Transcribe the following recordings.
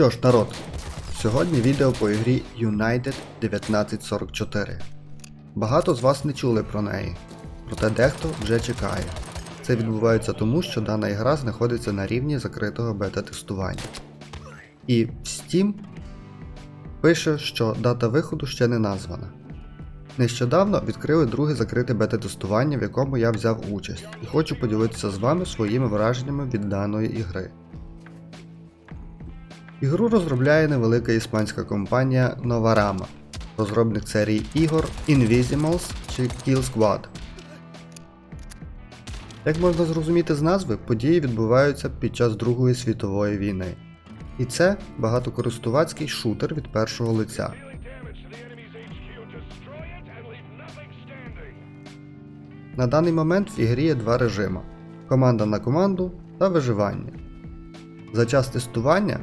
що ж, народ, сьогодні відео по ігрі United 1944. Багато з вас не чули про неї, проте дехто вже чекає. Це відбувається тому, що дана ігра знаходиться на рівні закритого бета-тестування. І в Steam пише, що дата виходу ще не названа. Нещодавно відкрили друге закрите бета-тестування, в якому я взяв участь, і хочу поділитися з вами своїми враженнями від даної ігри. Ігру розробляє невелика іспанська компанія Novarama, розробник серії ігор Invisimals чи Kill Squad. Як можна зрозуміти з назви, події відбуваються під час Другої світової війни. І це багатокористувацький шутер від першого лиця. На даний момент в ігрі є два режими: команда на команду та виживання. За час тестування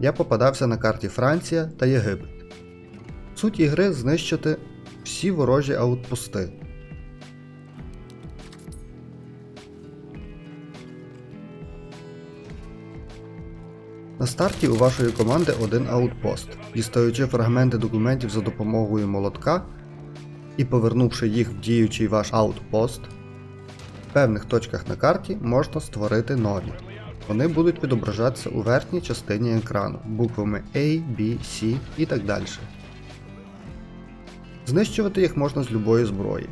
я попадався на карті Франція та Єгипет. Суть ігри знищити всі ворожі аутпости. На старті у вашої команди один аутпост. Дістаючи фрагменти документів за допомогою молотка і повернувши їх в діючий ваш аутпост, в певних точках на карті можна створити нові. Вони будуть відображатися у верхній частині екрану буквами A, B, C і так далі. Знищувати їх можна з любої зброї.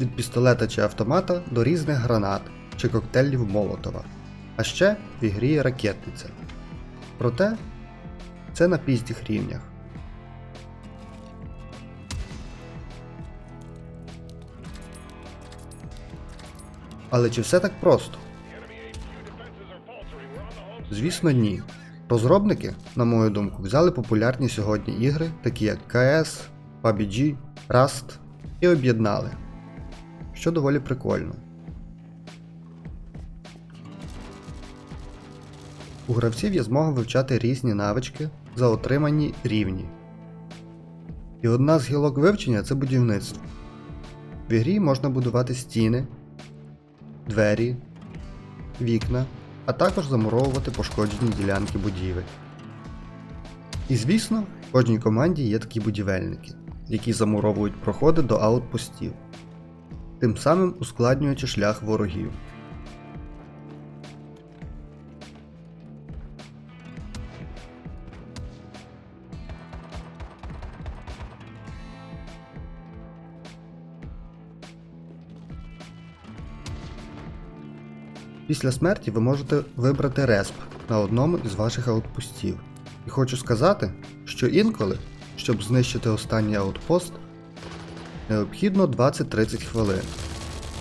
Від пістолета чи автомата до різних гранат чи коктейлів Молотова. А ще в ігрі є ракетниця. Проте це на піздіх рівнях. Але чи все так просто? Звісно, ні. Розробники, на мою думку, взяли популярні сьогодні ігри, такі як CS, PUBG, Rust, і об'єднали, що доволі прикольно. У гравців є змога вивчати різні навички за отримані рівні. І одна з гілок вивчення це будівництво. В ігрі можна будувати стіни, двері, вікна, а також замуровувати пошкоджені ділянки будівель. І звісно, в кожній команді є такі будівельники, які замуровують проходи до аутпостів, тим самим ускладнюючи шлях ворогів. Після смерті ви можете вибрати респ на одному із ваших аутпостів. І хочу сказати, що інколи, щоб знищити останній аутпост, необхідно 20-30 хвилин.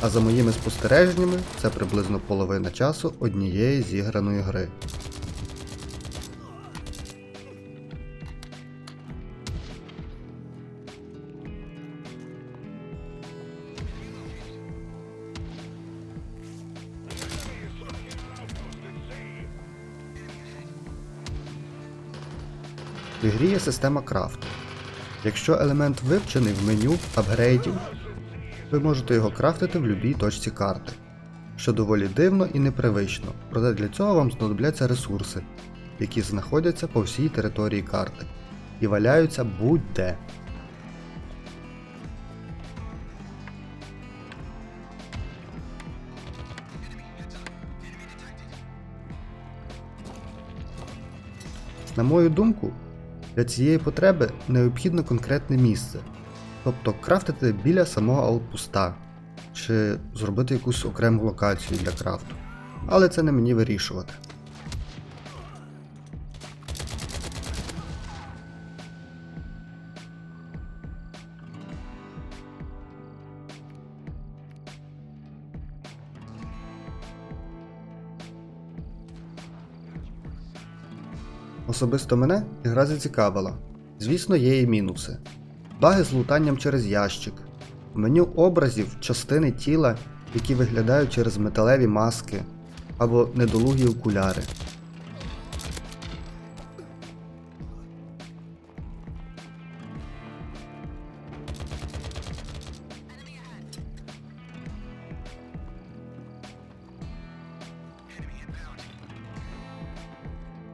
А за моїми спостереженнями, це приблизно половина часу однієї зіграної гри. В ігрі є система крафту. Якщо елемент вивчений в меню апгрейдів, ви можете його крафтити в будь-якій точці карти, що доволі дивно і непривично, проте для цього вам знадобляться ресурси, які знаходяться по всій території карти і валяються будь-де. На мою думку, для цієї потреби необхідно конкретне місце, тобто крафтити біля самого аутпуста, чи зробити якусь окрему локацію для крафту. Але це не мені вирішувати. Особисто мене гра зацікавила. Звісно, є і мінуси. Баги з лутанням через ящик, меню образів частини тіла, які виглядають через металеві маски або недолугі окуляри.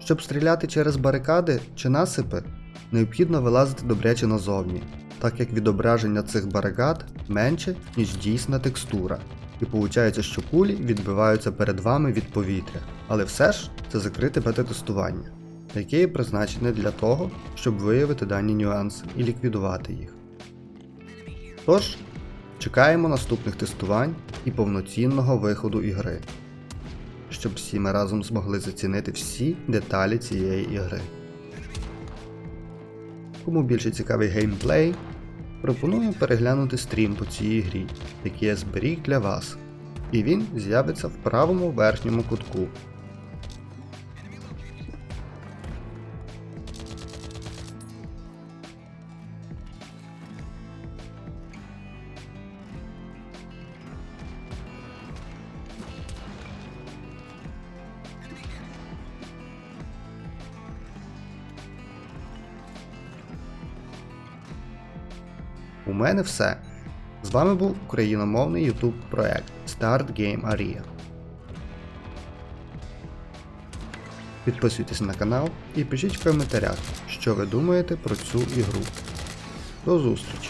Щоб стріляти через барикади чи насипи, необхідно вилазити добряче назовні, так як відображення цих барикад менше, ніж дійсна текстура. І виходить, що кулі відбиваються перед вами від повітря. Але все ж це закрите бета-тестування, яке є призначене для того, щоб виявити дані нюанси і ліквідувати їх. Тож, чекаємо наступних тестувань і повноцінного виходу ігри, щоб всі ми разом змогли зацінити всі деталі цієї ігри. Кому більше цікавий геймплей, пропоную переглянути стрім по цій грі, який я зберіг для вас, і він з'явиться в правому верхньому кутку. У мене все. З вами був україномовний YouTube проект Start Game Aria. Підписуйтесь на канал і пишіть в коментарях, що ви думаєте про цю ігру. До зустрічі!